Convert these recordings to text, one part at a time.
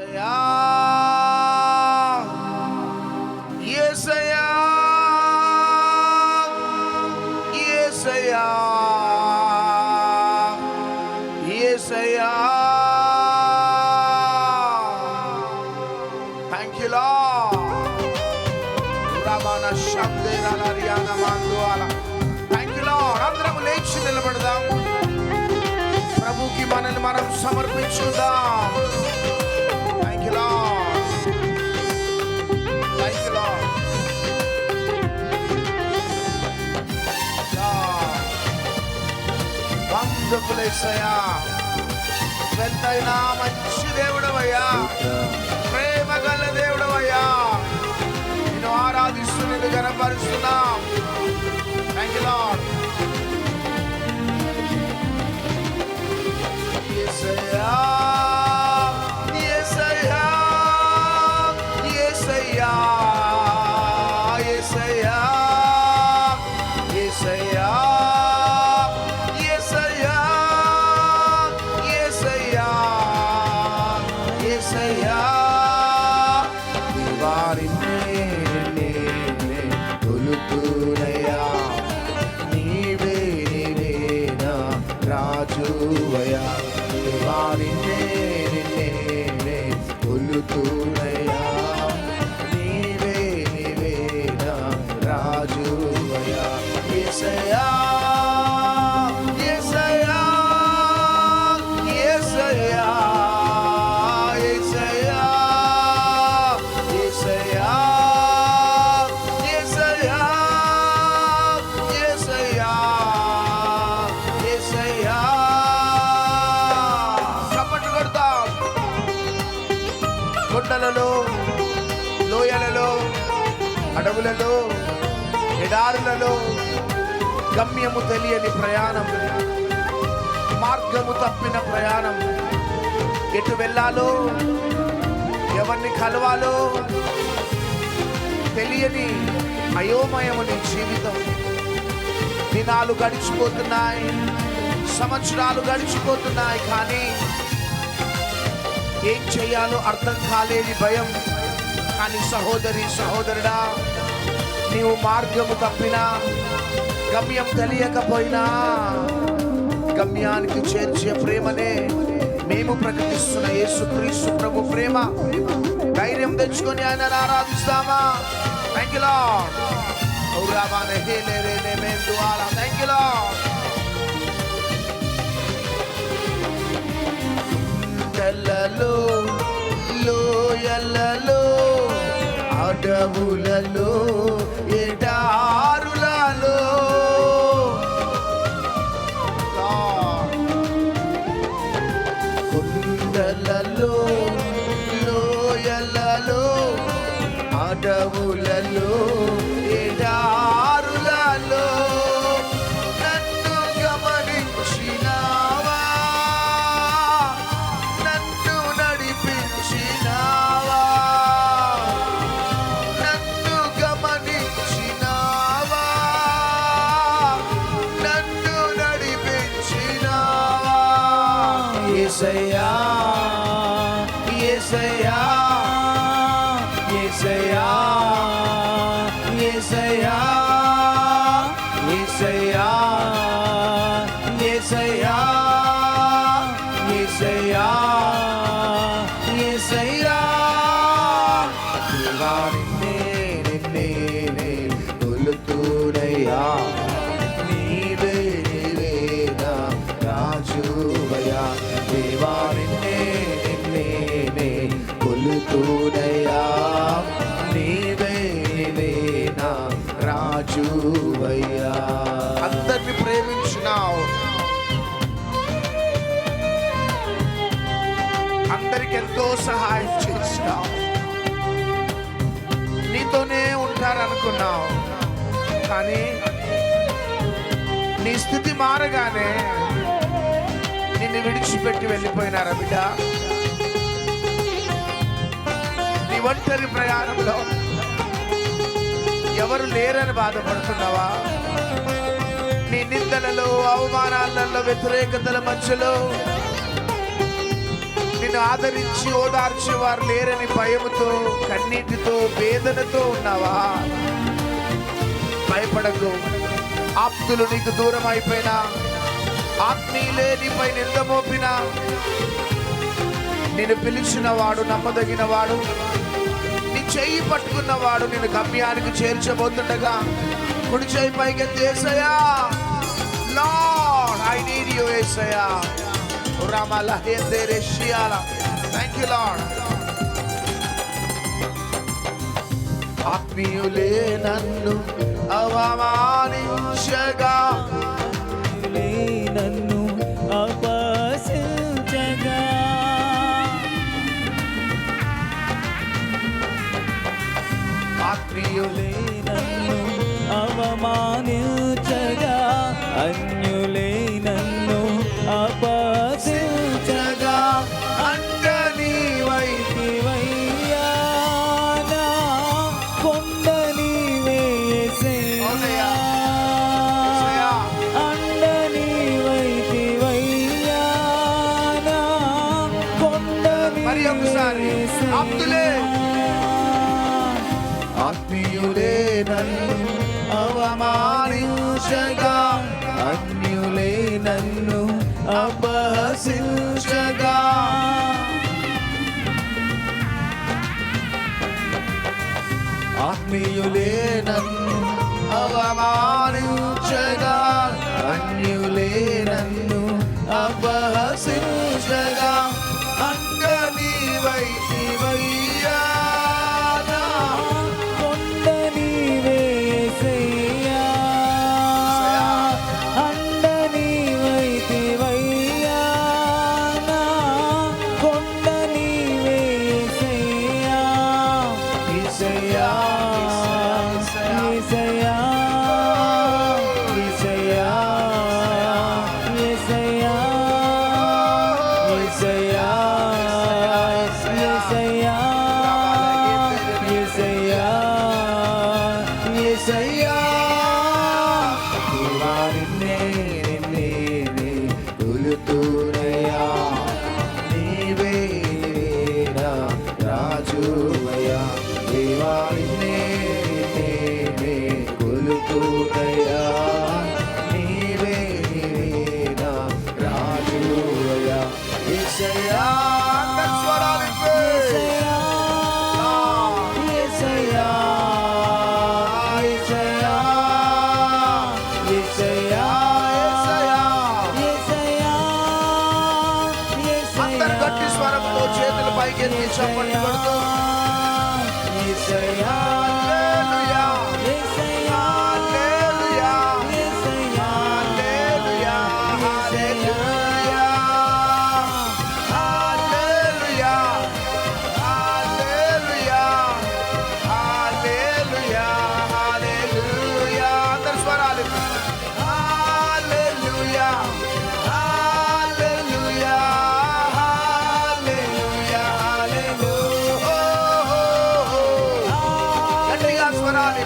say, ah. Wonderful ఎంతైనా మంచి దేవుడవయ్యా. ప్రేమ గల దేవుడవయ్యా. నేను ఆరాధిస్తూ నేను గనపరుస్తున్నాం థ్యాంక్ యూ లార్డ్ రాజువయా నిన్నే నిన్నే కొలుతూ గమ్యము తెలియని ప్రయాణం. మార్గము తప్పిన ప్రయాణం. ఎటు వెళ్ళాలో ఎవరిని కలవాలో తెలియని అయోమయము నీ జీవితం. దినాలు గడిచిపోతున్నాయి సంవత్సరాలు గడిచిపోతున్నాయి కానీ ఏం చేయాలో అర్థం కాలేని భయం. కానీ సహోదరి సహోదరుడా నీవు మార్గము తప్పినా గమ్యం తెలియకపోయినా గమ్యానికి చేర్చే ప్రేమనే మేము ప్రకటిస్తున్న యేసుక్రీస్తు ప్రభు ప్రేమ. ధైర్యం తెచ్చుకొని ఆయన ఆరాధిస్తామా? థ్యాంక్ యూ లార్డ్ ఔరామానే హేలే రేనే మేం దుఆలా థ్యాంక్ యూ లోయలలో అడవులలో ఏసయ్యా కొలుతునయ్యా నీవే నీవే నా రాజువయ్యా. అందరిని ప్రేమించినావు అందరికి ఎంతో సహాయం చేసినావు. నీతోనే ఉంటారనుకున్నావు. కానీ నీ స్థితి మారగానే నిన్ను విడిచిపెట్టి వెళ్ళిపోయినారా బిడ్డ? ఒంటరి ప్రయాణంలో ఎవరు లేరని బాధపడుతున్నావా? నీ నిందలలో అవమానాలలో వ్యతిరేకతల మధ్యలో నిన్ను ఆదరించి ఓదార్చే వారు లేరని భయముతో కన్నీటితో వేదనతో ఉన్నావా? భయపడకు. ఆప్తులు నీకు దూరం అయిపోయినా ఆత్మీయులే నీపై నింద మోపినా నేను పిలిచిన వాడు నమ్మదగిన వాడు చెయ్యి పట్టుకున్నవాడు నిన్ను గమ్యానికి చేర్చబోతుండగా. కుడి చెయ్యి పైకి ఏసయా లార్డ్ ఐ నీడ్ యు ఏసయా రామల హేందే రెషియాల థ్యాంక్ యూ లార్డ్. ఆత్మీయులే నన్ను అవమానించగా. అన్యులే నన్ను అపహసించగా. ఆత్మీయులే నన్ను అవమానించ 飞扬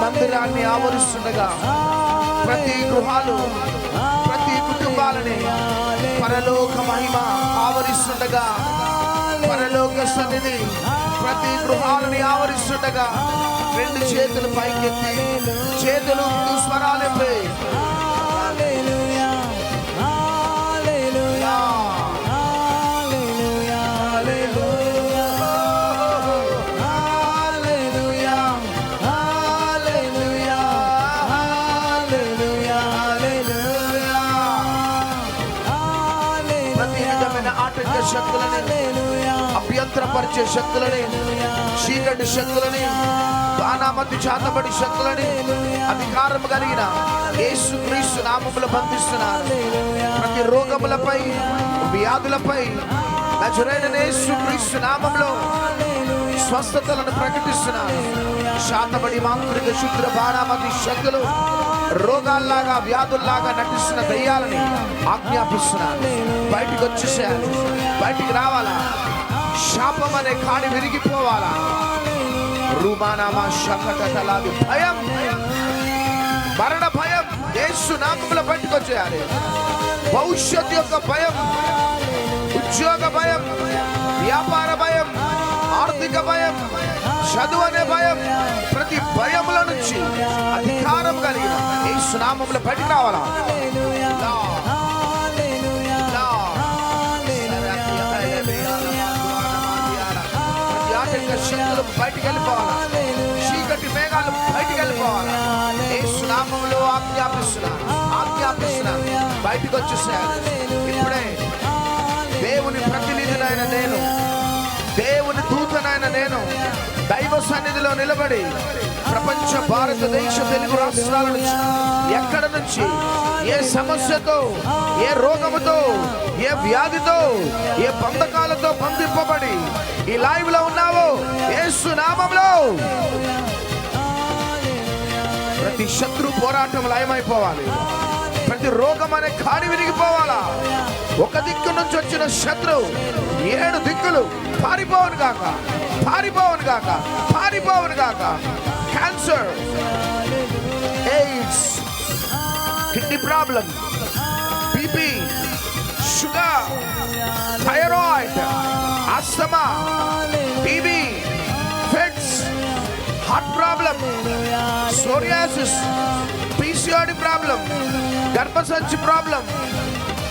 మందిరాన్ని ఆవరిస్తుండగా ప్రతి గృహాలు ప్రతి కుటుంబాలని పరలోక మహిమ ఆవరిస్తుండగా పరలోక సన్నిధి ప్రతి గృహాలని ఆవరిస్తుండగా రెండు చేతులు పైకెత్తి చేతులు స్వరాలపై వచ్చే శక్తులని చీకటి శక్తులని బాణామతి చాతబడి శక్తులని అధికారం కలిగిన యేసు క్రీస్తు నామములు బంధిస్తున్నారు. ప్రతి రోగములపై వ్యాధులపై నజరైన యేసు క్రీస్తు నామంలో స్వస్థతలను ప్రకటిస్తున్నారు. శాతబడి మాంత్రిక శుద్ర బాణామతి శక్తులు రోగాల్లాగా వ్యాధుల్లాగా నటిస్తున్న దయ్యాలని ఆజ్ఞాపిస్తున్నాను బయటికి వచ్చేసేయాలి. బయటికి రావాలా? శాపం అనే కాడి విరిగిపోవాలా? రూమానామా శకటలాది భయం. మరణ భయం. యేసు నామముల పట్టుకొచ్చేయాలి. భవిష్యత్ యొక్క భయం. ఉద్యోగ భయం. వ్యాపార భయం. ఆర్థిక భయం. చదువు అనే భయం. ప్రతి భయముల నుంచి అధికారం కలిగిన ఈ సునామములు బయటకు రావాలా? శక్తులు బయటికి వెళ్ళిపోవాలా చీకటి మేఘాలు బయటికి వెళ్ళిపోవాలా యేసు నామములో ఆజ్ఞాపిస్తున్నాను. ఆజ్ఞాపిస్తున్నాను. బయటికి వచ్చేసేయాలి. ఇప్పుడే దేవుని ప్రతినిధినైన నేను దేవుని దూతనైన నేను దైవ సన్నిధిలో నిలబడి ప్రపంచ భారతదేశ తెలుగు రాష్ట్రాల నుంచి ఎక్కడ నుంచి? ఏ సమస్యతో ఏ రోగముతో ఏ వ్యాధితో ఏ బంధకాలతో బంధింపబడి ఈ లైవ్లో ఉన్నావో? ఏ నామంలో. ప్రతి శత్రు పోరాటం లయమైపోవాలి. ప్రతి రోగం అనే కాడి విరిగిపోవాలా? ఒక దిక్కు నుంచి వచ్చిన శత్రువు ఏడు దిక్కులు పారిపోవను గాక పారిపోవను గాక పారిపోవను గాక. Cancer AIDS kidney problem BP sugar thyroid asthma TB fits heart problem psoriasis PCOD problem గర్భసంచి problem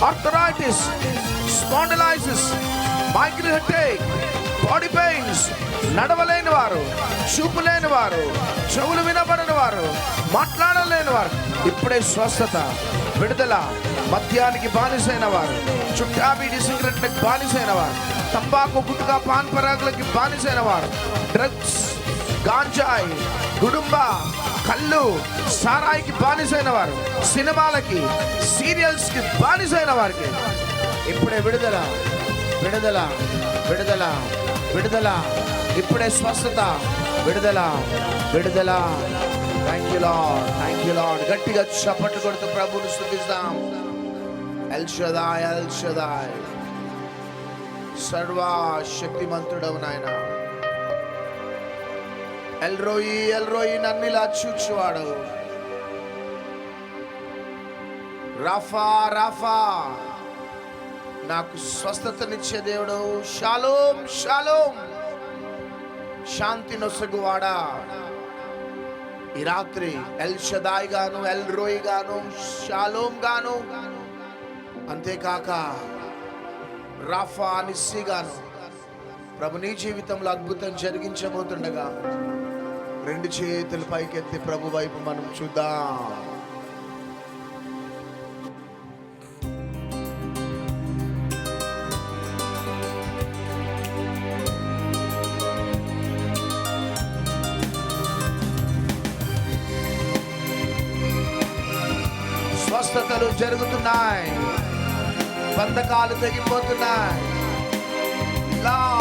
arthritis spondylosis migraine headache body pains నడవలేని వారు చూపు లేని వారు చెవులు వినబడని వారు మాట్లాడలేని వారు ఇప్పుడే స్వస్థత విడుదల మద్యానికి బానిసైన వారు చుట్టాబీడి సిగరెట్లకు బానిసైన వారు తంబాకు గుట్టుగా పాన్ పరాగులకి బానిసైన వారు డ్రగ్స్ గాంజాయి గుడుంబ కళ్ళు సారాయికి బానిసైన వారు సినిమాలకి సీరియల్స్కి బానిసైన వారికి ఇప్పుడే విడుదల విడుదల విడుదల. విడుదల. ఇప్పుడే స్వస్థత. విడుదల. విడుదల. Thank you Lord thank you Lord గట్టిగా చప్పట్లు కొడుతూ ప్రభుని స్థుతిస్తాం ఎల్ షదాయ్ ఎల్ షదాయ్ సర్వ శక్తిమంతుడవు నాయనా ఎల్రోయి ఎల్రోయి నన్ను ఇలా చూచువాడవు. రాఫా రాఫా నాకు స్వస్థతనిచ్చే దేవుడు. షాలోం షాలోం. శాంతి నొసగువాడా. ఈ రాత్రి ఎల్ షదాయ్ గాను ఎల్ రోయ్ గాను షాలోం గాను అంతేకాక రాఫా నిస్సి గాను ప్రభు నీ జీవితంలో అద్భుతం జరిగించబోతుండగా రెండు చేతులు పైకెత్తి ప్రభు వైపు మనం చూద్దాం. స్వస్థతలు జరుగుతున్నాయి. బంధకాలు తెగిపోతున్నాయి. లా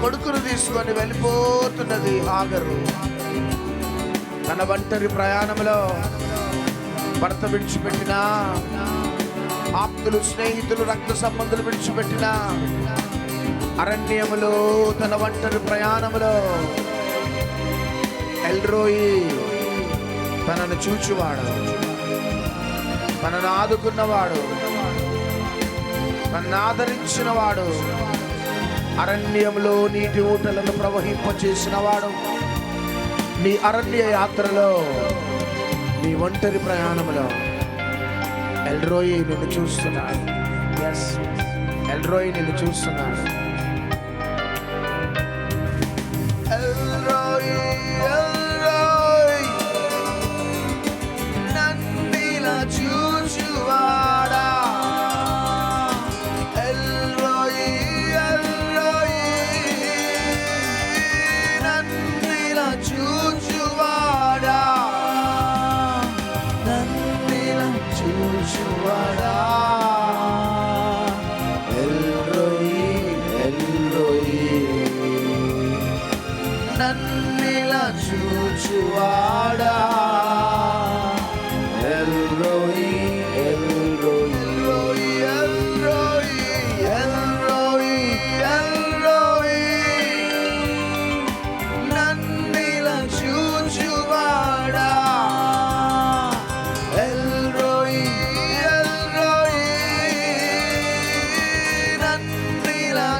కొడుకును తీసుకొని వెళ్ళిపోతున్నది ఆగరు. తన ఒంటరి ప్రయాణంలో భర్త విడిచిపెట్టిన ఆప్తులు స్నేహితులు రక్త సంబంధులు విడిచిపెట్టిన అరణ్యములో తన ఒంటరి ప్రయాణములో ఎల్రోయి తనను చూచువాడు. తనను ఆదుకున్నవాడు. తనను ఆదరించినవాడు. అరణ్యంలో నీటి ఊటలను ప్రవహింపచేసిన వాడు. నీ అరణ్య యాత్రలో నీ ఒంటరి ప్రయాణంలో ఎల్రోయి నిన్ను చూస్తున్నాడు. ఎస్ ఎల్రోయి నిన్ను చూస్తున్నాడు.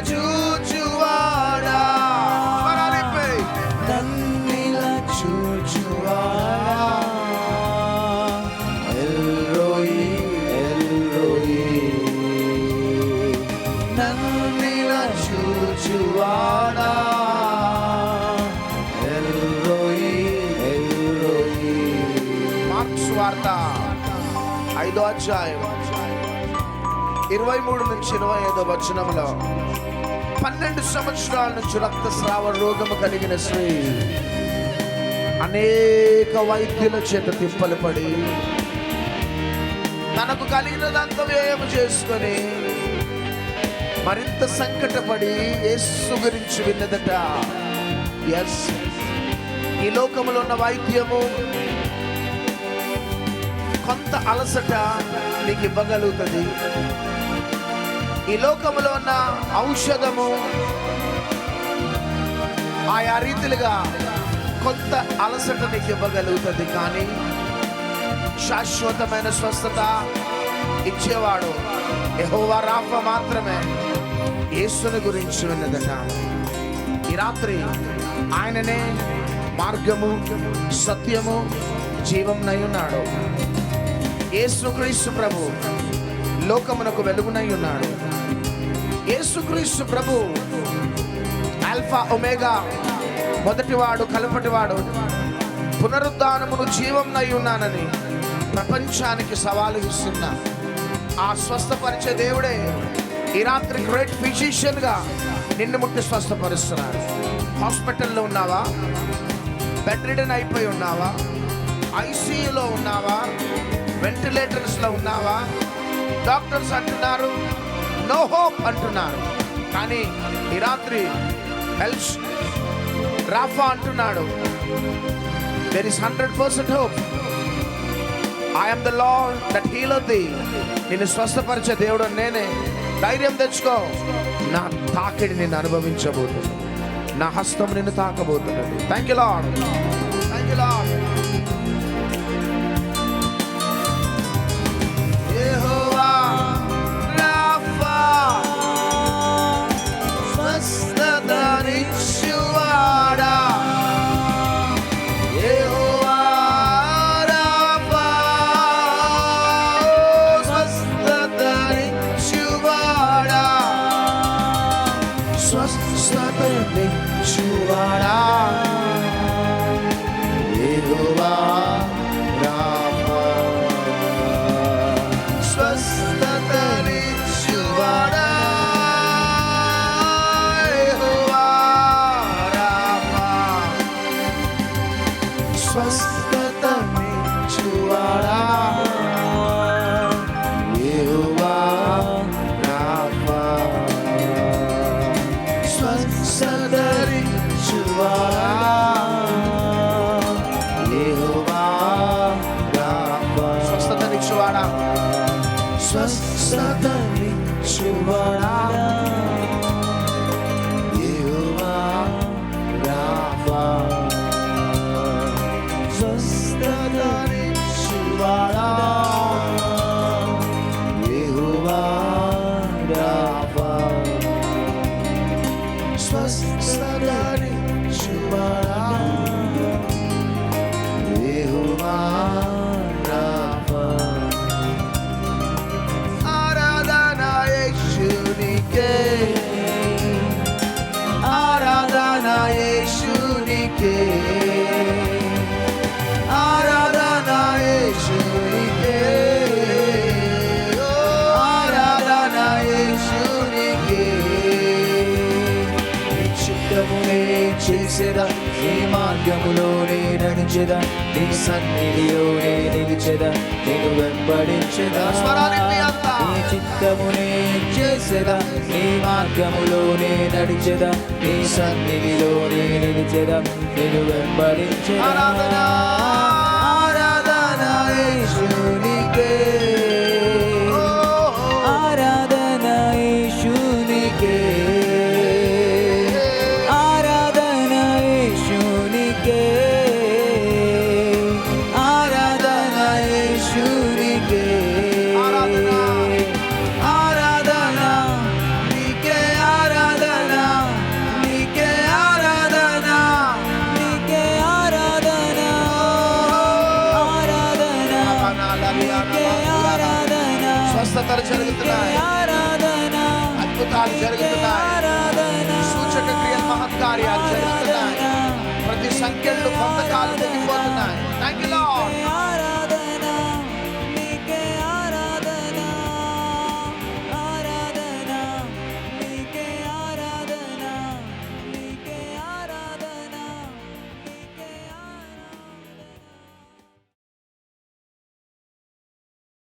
చూచువాడా? నన్నిలా చూచువాడా? ఎల్రోయి ఎల్రోయి నన్నిలా చూచువాడా? ఎల్రోయి ఎల్రోయి మార్క్స్ వార్త ఐదో అధ్యాయం. ఇరవై మూడు నుంచి ఇరవై ఐదో వచనంలో పన్నెండు సంవత్సరాల నుంచి రక్తస్రావ రోగము కలిగిన స్త్రీ అనేక వైద్యుల చేత తిప్పలు పడి తనకు కలిగినదంతా వ్యయం చేసుకొని మరింత సంకటపడి యేసు గురించి విన్నదట. ఎస్ ఈ లోకములో ఉన్న వైద్యము కొంత అలసట నీకు ఇవ్వగలుగుతుంది. ఈ లోకములో ఉన్న ఔషధము ఆయా రీతిలుగా కొంత అలసట నీకు ఇవ్వగలుగుతుంది కానీ శాశ్వతమైన స్వస్థత ఇచ్చేవాడు ఎహోవా రాఫ మాత్రమే. యేసుని గురించి విన్నదట. ఈ రాత్రి ఆయననే మార్గము సత్యము జీవంనై ఉన్నాడు. యేసుక్రీస్తు ప్రభు లోకమునకు వెలుగునై ఉన్నాడు. యేసుక్రీస్తు ప్రభు ఆల్ఫా ఒమేగా మొదటివాడు కలపటివాడు పునరుద్ధానమును జీవంనై ఉన్నానని ప్రపంచానికి సవాలు ఇస్తున్నా ఆ స్వస్థపరిచే దేవుడే ఈ రాత్రి గ్రేట్ ఫిజిషియన్గా నిన్ను ముట్టి స్వస్థపరుస్తున్నాడు. హాస్పిటల్లో ఉన్నావా? బెడ్ రిడన్ అయిపోయి ఉన్నావా? ఐసీయూలో ఉన్నావా? వెంటిలేటర్స్లో ఉన్నావా? డాక్టర్స్ అంటున్నారు నో హోప్ అంటున్నారు. కానీ ఈ రాత్రి హెల్స్ రాఫా అంటున్నాడు. There is hundred percent hope I'm the Lord that heal the నిన్ను స్వస్థపరిచే దేవుడు నేనే. ధైర్యం తెచ్చుకో. నా తాకిడి నిన్ను అనుభవించబోతున్నాను నా హస్తం నిన్ను తాకబోతున్నది thank you Lord thank you Lord చేసేదా నీ మార్గములో మార్గములోనే నడిచేదా నీ సన్నిధిలో సన్నిధిలోనే నిలిచేదా నేను వెంబడించేదా. నీ చిత్తమునే చేసేదా నీ మార్గములో మార్గములోనే నడిచేదా నీ సన్నిధిలో సన్నిధిలోనే నిలిచేదా నేను వెంబడించేదా.